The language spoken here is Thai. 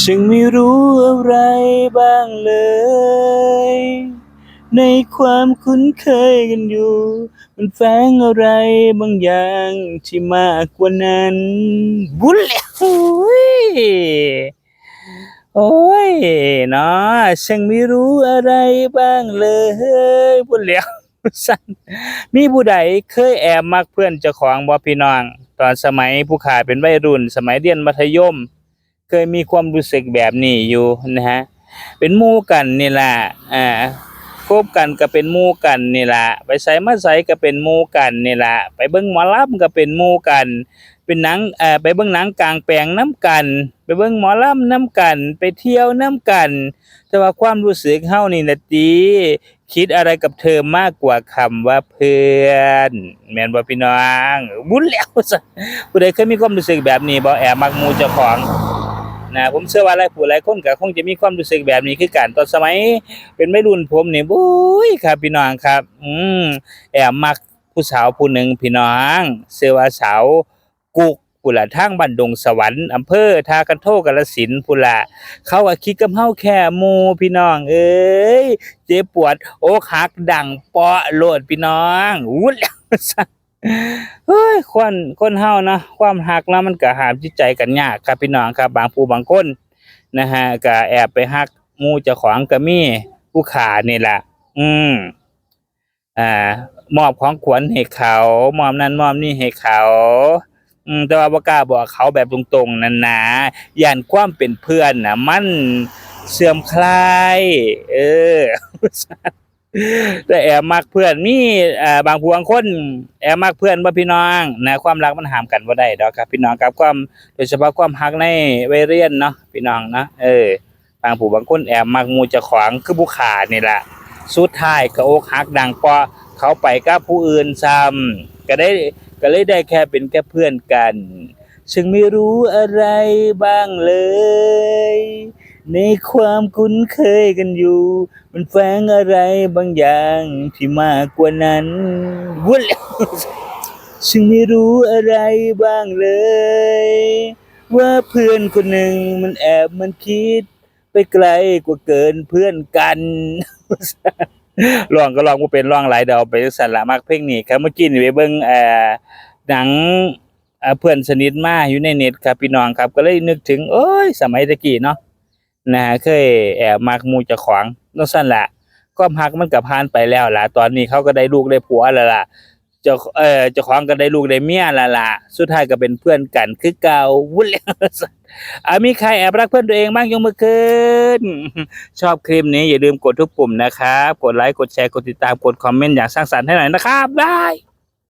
ฉันไม่รู้อะไรบ้างเลย ในความคุ้นเคยกันอยู่ มันแฝงอะไรบางอย่างที่มากกว่านั้น บุญแล้วโอ้ยโอ้ยเนาะฉันไม่รู้อะไรบ้างเลยบุญแล้วสั่นมีผู้ใดเคยแอบมักเพื่อนเจ้าของบ่พี่น้อง ตอนสมัยผู้ขาเป็นวัยรุ่น สมัยเรียนมัธยม เคยมีความรู้สึกแบบนี้อยู่นะฮะเป็นมู่กันนี่แหละอ่าคบกันก็เป็นมู่กันนี่แหละไปไสมาไสก็เป็นมู่กันนี่แหละไปเบิ่งหมอลำก็เป็นมู่กัน เป็นหนังเอ่อไปเบิ่งหนังกลางแปลงน้ำกัน ไปเบิ่งหมอลำน้ำกัน ไปเที่ยวน้ำกัน แต่ว่าความรู้สึกเฮานี่นะติคิดอะไรกับเธอมากกว่าคำว่าเพื่อน แมนบ่พี่น้องบุญแล้วซะผู้ใดเคยมีความรู้สึกแบบนี้บ่แอบมักมู่เจ้าของ นะผมเชื่อว่าหลายผู้หลายคนก็คงจะมีความรู้สึกแบบนี้คือกันตอนสมัย เป็นวัยรุ่นผมนี่บุ้ยครับพี่น้องครับ อืมแอบมักผู้สาวผู้หนึ่งพี่น้องเชื่อว่าสาวกุกผู้ละทางบ้านดงสวรรค์อำเภอทากันโทกาฬสินธุ์ผู้ละเขาก็คิดกับเฮาแค่มูพี่น้อง เอ้ยเจ็บปวด โอกหักดังเปาะโลดพี่น้องอุ้ย เฮ้ยคนคนเฮานะความหักนะมันก็หามจิตใจกันยากครับพี่น้องครับ บางผู้บางคนนะฮะก็แอบไปหักมู่เจ้าของก็มีผู้ขานี่แหละอืมอ่ามอบของขวัญให้เขามอบนั่นมอบนี่ให้เขา อืมแต่ว่าบ่กล้าบอกเขาแบบตรงๆนั่นนะย่านความเป็นเพื่อนนะมันเสื่อมคลาย เออ แต่แอบมักเพื่อนมีอ่าบางผู้บางคนแอบมักเพื่อนบ่พี่น้องนะความรักมันห้ามกันบ่ได้ดอกครับ พี่น้องครับความโดยเฉพาะความรักในวัยเรียนเนาะพี่น้องเนาะเออบางผู้บางคนแอบมักมู่เจ้างคือผู้ขานี่แหละสุดท้ายก็อกหักดังเพราะเขาไปกับผู้อื่นซ้ำก็ได้ก็เลยได้แค่เป็นแค่เพื่อนกัน ซึ่งไม่รู้อะไรบ้างเลย ในความคุ้นเคยกันอยู่ มันแฝงอะไรบางอย่างที่มากกว่านั้นวุ่นแล้วฉันไม่รู้อะไรบ้างเลย ว่าเพื่อนคนหนึ่งมันแอบมันคิด ไปไกลกว่าเกินเพื่อนกันลองก็ลองบ่เป็นลองหลายเดาไปจังซั่นละมักเพลงนี้ครับเมื่อกี้นี่ไปเบิ่งเอ่อหนังเอ่อเพื่อนสนิทมาอยู่ในเน็ตครับพี่น้องครับ ก็เลยนึกถึงโอ้ย สมัยตะกี้เนาะ นะฮะเคยแอบมักมู่เจ้าของจังซั่นละความรักมันก็ผ่านไปแล้วล่ะ ตอนนี้เขาก็ได้ลูกได้ผัวแล้วล่ะจ้าเออจ้าของก็ได้ลูกได้เมียแล้วล่ะสุดท้ายก็เป็นเพื่อนกันคือเก่าวุ่นแล้วอะมีใครแอบรักเพื่อนตัวเองบ้างยกมือขึ้น ชอบคลิปนี้อย่าลืมกดทุกปุ่มนะครับ กดไลค์กดแชร์กดติดตามกดคอมเมนต์อย่างสร้างสรรค์ให้หน่อยนะครับบาย